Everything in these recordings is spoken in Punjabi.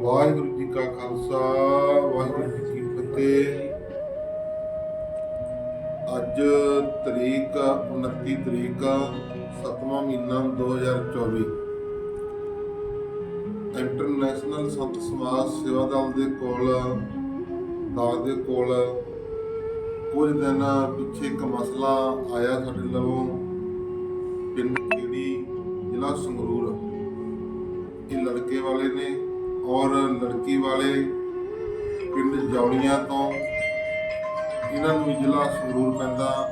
ਵਾਹਿਗੁਰੂ ਜੀ ਕਾ ਖਾਲਸਾ, ਵਾਹਿਗੁਰੂ ਜੀ ਕੀ ਫਤਿਹ। ਅੱਜ ਤਰੀਕ 29 ਤਰੀਕ, ਸਤਵਾਂ ਮਹੀਨਾ 2024 ਇੰਟਰਨੈਸ਼ਨਲ ਸੰਤ ਸਮਾਜ ਸੇਵਾ ਦਲ ਦੇ ਕੋਲ, ਦਲ ਦੇ ਕੋਲ ਕੁਝ ਦਿਨ ਪਿੱਛੇ ਇੱਕ ਮਸਲਾ ਆਇਆ ਸਾਡੇ ਲਵੋਂ ਪਿੰਡ ਖੇੜੀ, ਜ਼ਿਲ੍ਹਾ ਸੰਗਰੂਰ। ਇਹ ਲੜਕੇ ਵਾਲੇ ਨੇ ਔਰ ਲੜਕੀ ਵਾਲੇ ਪਿੰਡ ਜੌੜੀਆਂ ਤੋਂ ਇਹਨਾਂ ਨੂੰ ਜ਼ਿਲ੍ਹਾ ਸੰਗਰੂਰ ਪੈਂਦਾ।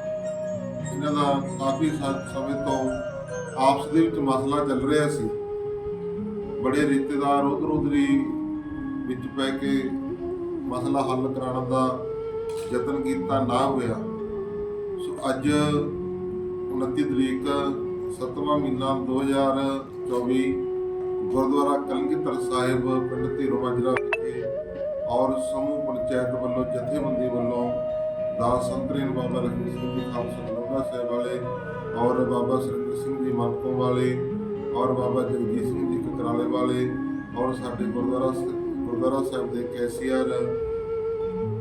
ਇਹਨਾਂ ਦਾ ਕਾਫੀ ਸ- ਸਮੇਂ ਤੋਂ ਆਪਸ ਦੇ ਵਿੱਚ ਮਸਲਾ ਚੱਲ ਰਿਹਾ ਸੀ। ਬੜੇ ਰਿਸ਼ਤੇਦਾਰ ਉਧਰ ਉਧਰੀ ਵਿੱਚ ਪੈ ਕੇ ਮਸਲਾ ਹੱਲ ਕਰਾਉਣ ਦਾ ਯਤਨ ਕੀਤਾ, ਨਾ ਹੋਇਆ। ਸੋ ਅੱਜ 29 ਤਰੀਕ 7ਵਾਂ ਮਹੀਨਾ 2024 ਗੁਰਦੁਆਰਾ ਕਲਗੀਧਰ ਸਾਹਿਬ, ਪਿੰਡ ਧੀਰੋ ਮਾਜਰਾ ਵਿਖੇ ਔਰ ਸਮੂਹ ਪੰਚਾਇਤ ਵੱਲੋਂ ਜਥੇਬੰਦੀ ਵੱਲੋਂ ਦਾਸ ਸੰਤਰੀਨ ਬਾਬਾ ਲਖਮੀ ਸਿੰਘ ਜੀ ਖਾਲਸਾ ਲੋਗਾ ਸਾਹਿਬ ਵਾਲੇ ਔਰ ਬਾਬਾ ਸੁਰਿੰਦਰ ਸਿੰਘ ਜੀ ਮਲਕੋਂ ਵਾਲੇ ਔਰ ਬਾਬਾ ਜਗਜੀਤ ਸਿੰਘ ਜੀ ਕਕਰਾਲੇ ਵਾਲੇ ਔਰ ਸਾਡੇ ਗੁਰਦੁਆਰਾ ਸ- ਗੁਰਦੁਆਰਾ ਸਾਹਿਬ ਦੇ ਕੈਸੀਅਰ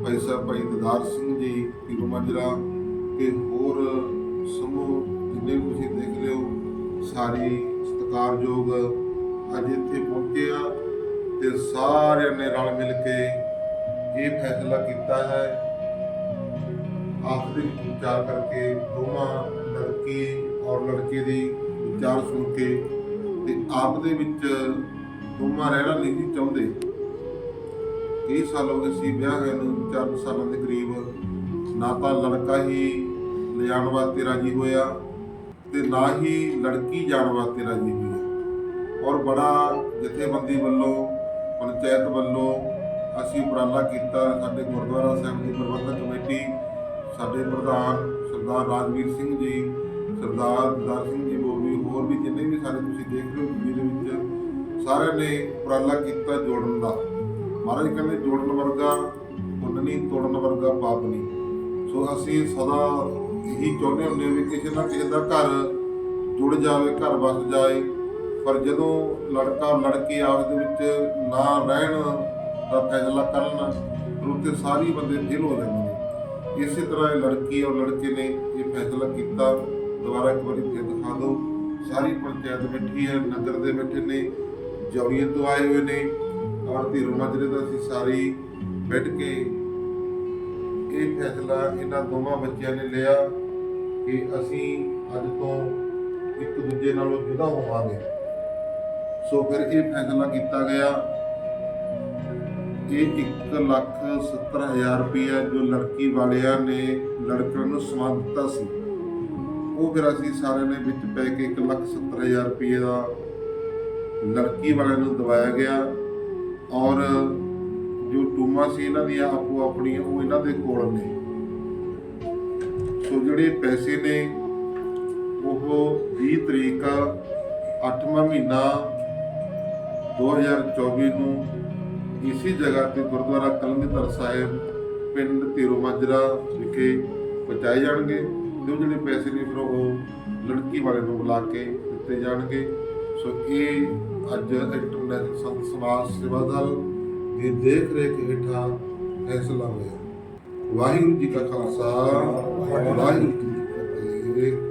ਭਾਈ ਸਾਹਿਬ, ਭਾਈ ਦਦਾਰ ਸਿੰਘ ਜੀ, ਧੀਰੋ ਮਾਜਰਾ ਤੇ ਹੋਰ ਸਮੂਹ ਜਿੰਨੇ ਵੀ ਤੁਸੀਂ ਦੇਖ ਲਿਓ ਸਾਰੀ ਸਤਿਕਾਰਯੋਗ ਅੱਜ ਇੱਥੇ ਪਹੁੰਚੇ ਆ ਤੇ ਸਾਰਿਆਂ ਨੇ ਰਲ ਮਿਲ ਕੇ ਇਹ ਫੈਸਲਾ ਕੀਤਾ ਹੈ। ਆਖਰੀ ਵਿਚਾਰ ਕਰਕੇ ਦੋਵਾਂ ਲੜਕੀ ਔਰ ਲੜਕੇ ਦੀ ਵਿਚਾਰ ਸੁਣ ਕੇ ਤੇ ਆਪ ਦੇ ਵਿੱਚ ਦੋਵਾਂ ਰਹਿਣਾ ਨਹੀਂ ਚਾਹੁੰਦੇ। ਕਈ ਸਾਲ ਹੋ ਗਏ ਸੀ ਵਿਆਹ ਹੋਏ ਨੂੰ, ਚਾਰ ਸਾਲਾਂ ਦੇ ਕਰੀਬ ਨਾ ਤਾਂ ਲੜਕਾ ਹੀ ਲਿਜਾਣ ਵਾਸਤੇ ਰਾਜੀ ਹੋਇਆ ਤੇ ਨਾ ਹੀ ਲੜਕੀ ਜਾਣ ਵਾਸਤੇ ਰਾਜੀ ਹੋਈ। ਹੈ ਔਰ ਬੜਾ ਜਥੇਬੰਦੀ ਵੱਲੋਂ, ਪੰਚਾਇਤ ਵੱਲੋਂ ਅਸੀਂ ਉਪਰਾਲਾ ਕੀਤਾ। ਸਾਡੇ ਗੁਰਦੁਆਰਾ ਸਾਹਿਬ ਦੀ ਪ੍ਰਬੰਧਕ ਕਮੇਟੀ, ਸਾਡੇ ਪ੍ਰਧਾਨ ਸਰਦਾਰ ਰਾਜਵੀਰ ਸਿੰਘ ਜੀ, ਸਰਦਾਰ ਦਰ ਸਿੰਘ ਜੀ ਬੋਬੀ ਹੋਰ ਵੀ ਜਿੰਨੇ ਵੀ ਸਾਰੇ ਤੁਸੀਂ ਦੇਖ ਰਹੇ ਹੋ ਵੀਡੀਓ ਦੇ ਵਿੱਚ, ਸਾਰਿਆਂ ਨੇ ਉਪਰਾਲਾ ਕੀਤਾ ਜੋੜਨ ਦਾ। ਮਹਾਰਾਜ ਕਹਿੰਦੇ, ਜੋੜਨ ਵਰਗਾ ਪੁੰਨ ਤੋੜਨ ਵਰਗਾ ਪਾਪ ਨਹੀਂ। ਸੋ ਅਸੀਂ ਸਦਾ ਇਹੀ ਚਾਹੁੰਦੇ ਹੁੰਦੇ ਹਾਂ ਵੀ ਕਿਸੇ ਨਾ ਕਿਸੇ ਦਾ ਘਰ ਜੁੜ ਜਾਵੇ, ਘਰ ਵਸ ਜਾਏ। ਪਰ ਜਦੋਂ ਲੜਕਾ ਲੜਕੀ ਆਪਸ ਦੇ ਵਿੱਚ ਨਾ ਰਹਿਣ ਦਾ ਫੈਸਲਾ ਕਰਨ, ਫਿਰ ਉੱਥੇ ਸਾਰੀ ਬੰਦੇ ਫੇਲ ਹੋ ਜਾਂਦੇ ਨੇ। ਇਸੇ ਤਰ੍ਹਾਂ ਇਹ ਲੜਕੀ ਔਰ ਲੜਕੇ ਨੇ ਇਹ ਫੈਸਲਾ ਕੀਤਾ। ਦੁਬਾਰਾ ਇੱਕ ਵਾਰੀ ਫਿਰ ਦਿਖਾ ਦਿਓ। ਸਾਰੀ ਪੰਚਾਇਤ ਬੈਠੀ ਹੈ, ਨਗਰ ਦੇ ਬੈਠੇ ਨੇ, ਜੌੜੀਆਂ ਤੋਂ ਆਏ ਹੋਏ ਨੇ। ਔਰ ਧੀਰੋ ਮਾਜਰੇ ਦਾ ਅਸੀਂ ਸਾਰੀ ਬੈਠ ਕੇ ਇਹ ਫੈਸਲਾ ਇਹਨਾਂ ਦੋਵਾਂ ਬੱਚਿਆਂ ਨੇ ਲਿਆ ਕਿ ਅਸੀਂ ਅੱਜ ਤੋਂ ਇੱਕ ਦੂਜੇ ਨਾਲੋਂ ਜੁਦਾ ਹੋਵਾਂਗੇ। ਸੋ ਫਿਰ ਇਹ ਫੈਸਲਾ ਕੀਤਾ ਗਿਆ ਇਹ 1 ਲੱਖ 70 ਹਜ਼ਾਰ ਰੁਪਇਆ ਜੋ ਲੜਕੀ ਵਾਲਿਆਂ ਨੇ ਲੜਕਣ ਨੂੰ ਸਮਾਨ ਦਿੱਤਾ ਸੀ, ਉਹ ਫਿਰ ਅਸੀਂ ਸਾਰਿਆਂ ਨੇ ਵਿੱਚ ਪੈ ਕੇ 1 ਲੱਖ 70 ਹਜ਼ਾਰ ਰੁਪਏ ਦਾ ਲੜਕੀ ਵਾਲਿਆਂ ਨੂੰ ਦਵਾਇਆ ਗਿਆ ਔਰ ਜੋ ਟੂਮਾ ਸੀ ਇਹਨਾਂ ਦੀਆਂ ਆਪੋ ਆਪਣੀਆਂ ਉਹ ਇਹਨਾਂ ਦੇ ਕੋਲ ਨੇ। ਸੋ ਜਿਹੜੇ ਪੈਸੇ ਨੇ, ਉਹ 20 ਤਰੀਕ 8ਵਾਂ ਮਹੀਨਾ 2024 ਨੂੰ ਇਸੇ ਜਗ੍ਹਾ ਤੇ ਗੁਰਦੁਆਰਾ ਕਲਗੀਧਰ ਸਾਹਿਬ, ਪਿੰਡ ਧੀਰੋ ਮਾਜਰਾ ਵਿਖੇ ਪਹੁੰਚਾਏ ਜਾਣਗੇ। ਤੇ ਜਿਹੜੇ ਪੈਸੇ ਨੇ ਫਿਰ ਉਹ ਲੜਕੀ ਵਾਲੇ ਨੂੰ ਬੁਲਾ ਕੇ ਦਿੱਤੇ ਜਾਣਗੇ। ਸੋ ਇਹ ਅੱਜ ਇੰਟਰਨੈਸ਼ਨਲ ਸੰਤ ਸਮਾਜ ਸੇਵਾ ਦਲ ਦੀ ਦੇਖ ਰੇਖ ਹੇਠਾਂ ਫੈਸਲਾ ਹੋਇਆ। ਵਾਹਿਗੁਰੂ ਜੀ ਕਾ ਖਾਲਸਾ, ਵਾਹਿਗੁਰੂ ਜੀ ਕੀ ਫਤਿਹ।